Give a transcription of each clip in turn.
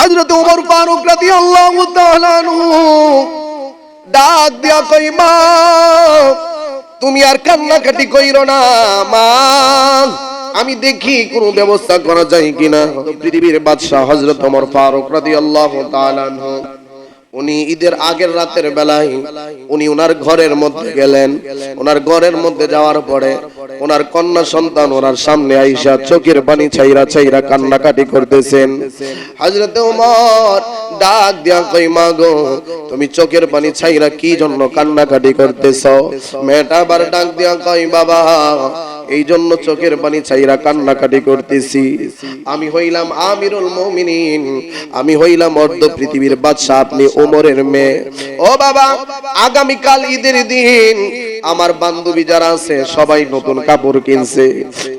হযরত ওমর ফারুক রাদিয়াল্লাহু তাআলা নু ডাক দিয়া কই মা, তুমি আর কান্নাকাটি কইরো না, মা, আমি দেখি কোন ব্যবস্থা করা যায় কিনা? পৃথিবীর বাদশাহ হযরত ওমর ফারুক রাদিয়াল্লাহু তাআলা আনহু উনি ঈদের আগের রাতের বেলায় উনি ওনার ঘরের মধ্যে গেলেন। ওনার ঘরের মধ্যে যাওয়ার পরে ওনার কন্যা সন্তান ওনার সামনে আইসা চোখের পানি ছাইরা ছাইরা কান্নাকাটি করতেছেন। হযরত ওমর ডাক দিয়া কই মা গো, তুমি চোখের পানি ছাইরা কি জন্য কান্নাকাটি করতেছ? মেয়েটা আবার ডাক দিয়া কই বাবা এই জন্য চোখের পানি ছাইরা কান্নাকাটি করতেছি। আমি হইলাম আমিরুল মুমিনিন, আমি হইলাম অর্ধ পৃথিবীর বাদশা আপনি ওমরের মেয়ে। ও বাবা আগামী কাল ঈদের দিন আমার বান্ধবী যারা আছে, সবাই নতুন কাপড় কিনছে।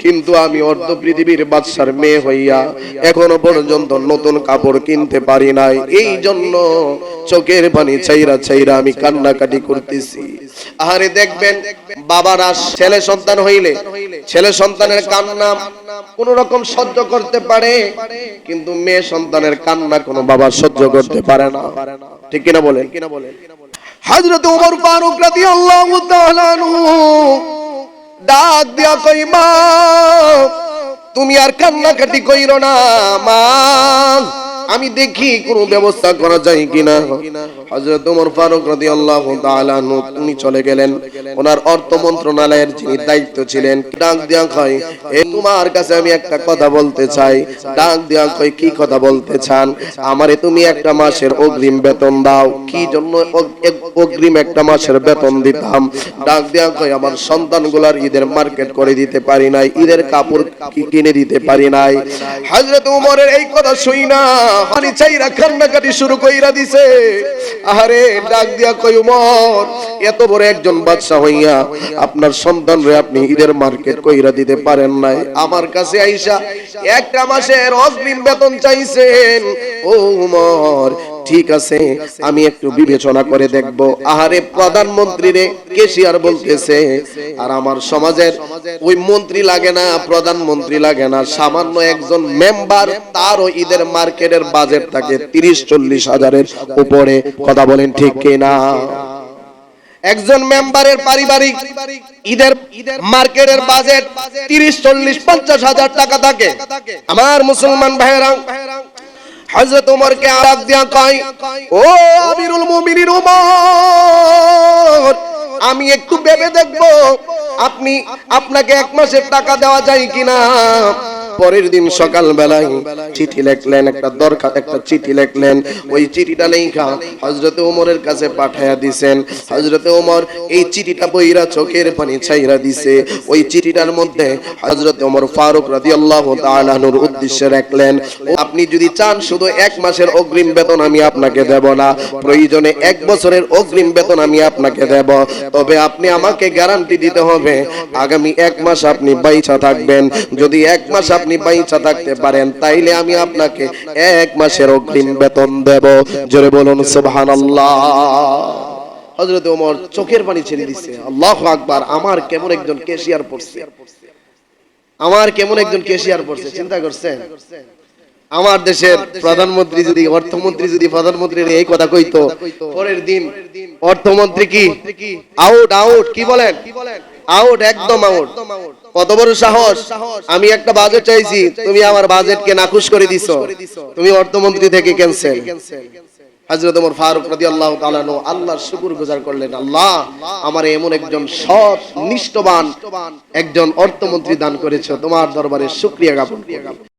কিন্তু আমি অর্ধ পৃথিবীর বাদশার মেয়ে হইয়া এখনও পর্যন্ত নতুন কাপড় কিনতে পারি নাই। এই জন্য চোখের পানি ছাইরা ছাইরা আমি কান্নাকাটি করতেছি। আহারে দেখবেন বাবারা ছেলে সন্তান হইলে, ছেলে সন্তানের কান্না কোন রকম সহ্য করতে পারে, কিন্তু মেয়ে সন্তানের কান্না কোনো বাবা সহ্য করতে পারে না। ঠিক কিনা বলেন? কিনা বলেন হযরত ওমর ফারুক রাদিয়াল্লাহু তাআলা ডাক দিয়া কই মা, তুমি আর কান্নাকাটি কইরো না, মা আমি দেখি কোন ব্যবস্থা করা যায় কিনা। হযরত ওমর ফারুক রাদিয়াল্লাহু তাআলা উনি চলে গেলেন। ওনার অর্থ মন্ত্রণালয়ের যিনি দায়িত্ব ছিলেন, ডাক দিয়া কয় এ, তোমার কাছে আমি একটা কথা বলতে চাই। ডাক দিয়া কয় কি কথা বলতে চান? আমারে তুমি একটা মাসের অগ্রিম বেতন দাও। কি জন্য অগ্রিম একটা মাসের বেতন দিতাম? ডাক দিয়া কয় আমার সন্তানগুলার ঈদের মার্কেট করে দিতে পারি নাই, ঈদের কাপড় কিনে দিতে পারি নাই। হযরত উমরের এই কথা শুই না। পানি চাইরা কান্নাকাটি শুরু কইরা দিছে। আহারে, ডাক দিয়া কই উমর, এত বড় একজন বাদশা হইয়া আপনার সন্তান রে আপনি ঈদের মার্কেট কইরা দিতে পারেন নাই। আমার কাছে আইসা একটা মাসের অগ্রিম বেতন চাইছেন। ও উমর ঠিক আছে, আমি একটু বিবেচনা করে দেখব। আহারে প্রধানমন্ত্রী রে কেশিয়ার বলতেছে? আর আমার সমাজের ওই মন্ত্রী লাগে না, প্রধানমন্ত্রী লাগে না। সামান্য একজন মেম্বার, তারও ঈদের মার্কেটের বাজেট থাকে তিরিশ, চল্লিশ হাজারের উপরে। কথা বলেন ঠিক কিনা? একজন মেম্বারের পারিবারিক ঈদের মার্কেটের বাজেট তিরিশ, চল্লিশ, পঞ্চাশ হাজার টাকা থাকে। আমার মুসলমান ভাইয়েরা হযরত ওমরকে আরাক দিয়া কয়, ও আমিরুল মুমিনিন ওমর আমি একটু ভেবে দেখব, আপনি আপনাকে এক মাসের টাকা দেওয়া যায় কিনা? পরের দিন সকাল বেলায় চিঠি লিখলেন, একটা দরকার একটা চিঠি লিখলেন। ওই চিঠিটা লেখা হযরত ওমরের কাছে পাঠায়া দিছেন। হযরত ওমর এই চিঠিটা বইরা চোখের পানি ছাইরা দিছে। ওই চিঠিটার মধ্যে হযরত ওমর ফারুক রাদিয়াল্লাহু তাআলা নূর উদ্দেশ্যে রাখলেন আপনি যদি চান শুধু এক মাসের অগ্রিম বেতন আমি আপনাকে দেব না, প্রয়োজনে এক বছরের অগ্রিম বেতন আমি আপনাকে দেব। তবে আপনি আমাকে গ্যারান্টি দিতে হবে, আগামী এক মাস আপনি বাইচা থাকবেন। যদি এক মাস আপনি বাইচা থাকতে পারেন তাইলে আমি আপনাকে এক মাসের অগ্রিম বেতন দেব। জোরে বলুন সুবহানাল্লাহ। হযরত ওমর চোখের পানি ছেড়ে দিচ্ছে আল্লাহু আকবার আমার কেমন একজন কেশিয়ার পড়ছে। আমার কেমন একজন কেশিয়ার পড়ছে চিন্তা করছেন? আমার দেশের প্রধানমন্ত্রী যদি অর্থমন্ত্রী যদি প্রধানমন্ত্রীর এই কথা কইতো পরের দিন অর্থমন্ত্রী কি? আউট আউট কি বলেন কি বলেন? আউট একদম আউট কত বড় সাহস? আমি একটা বাজেট চাইছি তুমি আমার বাজেটকে নাকুশ করে দিছো। তুমি অর্থমন্ত্রী থেকে ক্যান্সেল হযরত ওমর ফারুক রাদি আল্লাহ আল্লাহর শুকুর গুজার করলেন। আল্লাহ আমার এমন একজন সৎ নিষ্ঠবান একজন অর্থমন্ত্রী দান করেছ। তোমার দরবারে শুক্রিয়া জ্ঞাপন